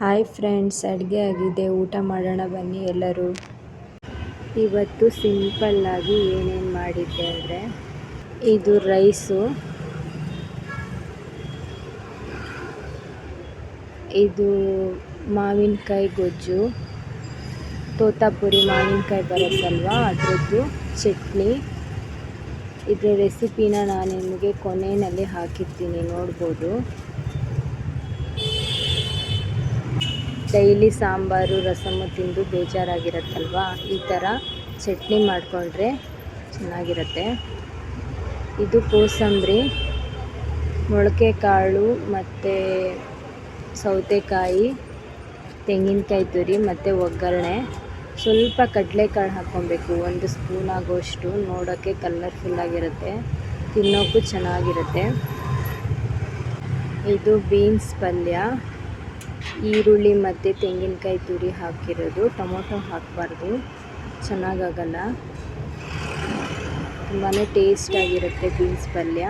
Hi friends, ಅಡುಗೆ ಆಗಿದೆ. ಊಟ ಮಾಡೋಣ ಬನ್ನಿ ಎಲ್ಲರೂ. ಇವತ್ತು ಸಿಂಪಲ್ಲಾಗಿ ಏನೇನು ಮಾಡಿದ್ದೆ ಅಂದರೆ, ಇದು ರೈಸು. ಇದು ಮಾವಿನಕಾಯಿ ಗೊಜ್ಜು. ತೋತಾಪುರಿ ಮಾವಿನಕಾಯಿ ಬರುತ್ತಲ್ವ? ಅದರದ್ದು ಚಟ್ನಿ. ಇದರ ರೆಸಿಪಿನ ನಾನು ನಿಮಗೆ ಕೊನೆಯಲ್ಲಿ ಹಾಕಿರ್ತೀನಿ, ನೋಡ್ಬೋದು. ಡೈಲಿ ಸಾಂಬಾರು ರಸಮ್ಮು ತಿಂದು ಬೇಜಾರಾಗಿರುತ್ತಲ್ವ? ಈ ಥರ ಚಟ್ನಿ ಮಾಡಿಕೊಂಡ್ರೆ ಚೆನ್ನಾಗಿರುತ್ತೆ. ಇದು ಕೋಸಂಬರಿ ಮೊಳಕೆ ಕಾಳು ಮತ್ತು ಸೌತೆಕಾಯಿ, ತೆಂಗಿನಕಾಯಿ ತುರಿ ಮತ್ತು ಒಗ್ಗರಣೆ. ಸ್ವಲ್ಪ ಕಡಲೆಕಾಳು ಹಾಕ್ಕೊಬೇಕು. ಒಂದು ಸ್ಪೂನ್ ಆಗೋಷ್ಟು. ನೋಡೋಕ್ಕೆ ಕಲರ್ಫುಲ್ಲಾಗಿರುತ್ತೆ ತಿನ್ನೋಕ್ಕೂ ಚೆನ್ನಾಗಿರುತ್ತೆ. ಇದು ಬೀನ್ಸ್ ಪಲ್ಯ. ಈರುಳ್ಳಿ ಮತ್ತು ತೆಂಗಿನಕಾಯಿ ತುರಿ ಹಾಕಿರೋದು. ಟೊಮೊಟೊ ಹಾಕಬಾರ್ದು. ಚೆನ್ನಾಗಾಗಲ್ಲ. ತುಂಬಾ ಟೇಸ್ಟಾಗಿರುತ್ತೆ ಬೀನ್ಸ್ ಪಲ್ಯ.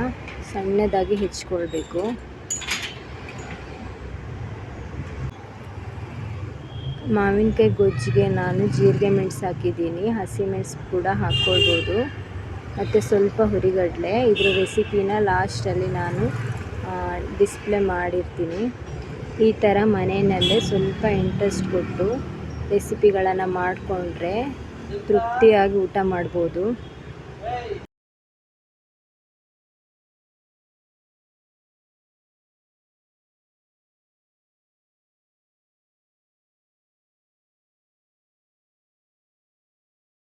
ಸಣ್ಣದಾಗಿ ಹೆಚ್ಕೊಳ್ಬೇಕು ಮಾವಿನಕಾಯಿ ಗೊಜ್ಜಿಗೆ ನಾನು ಜೀರಿಗೆ ಮೆಣಸು ಹಾಕಿದ್ದೀನಿ. ಹಸಿಮೆಣಸು ಕೂಡ ಹಾಕ್ಕೊಳ್ಬೋದು. ಮತ್ತು ಸ್ವಲ್ಪ ಹುರಿಗಡಲೆ. ಇದ್ರ ರೆಸಿಪಿನ ಲಾಸ್ಟಲ್ಲಿ ನಾನು ಡಿಸ್ಪ್ಲೇ ಮಾಡಿರ್ತೀನಿ. ಈ ಥರ ಮನೆಯಲ್ಲೇ ಸ್ವಲ್ಪ ಇಂಟ್ರೆಸ್ಟ್ ಕೊಟ್ಟು ರೆಸಿಪಿಗಳನ್ನು ಮಾಡಿಕೊಂಡ್ರೆ ತೃಪ್ತಿಯಾಗಿ ಊಟ ಮಾಡ್ಬೋದು.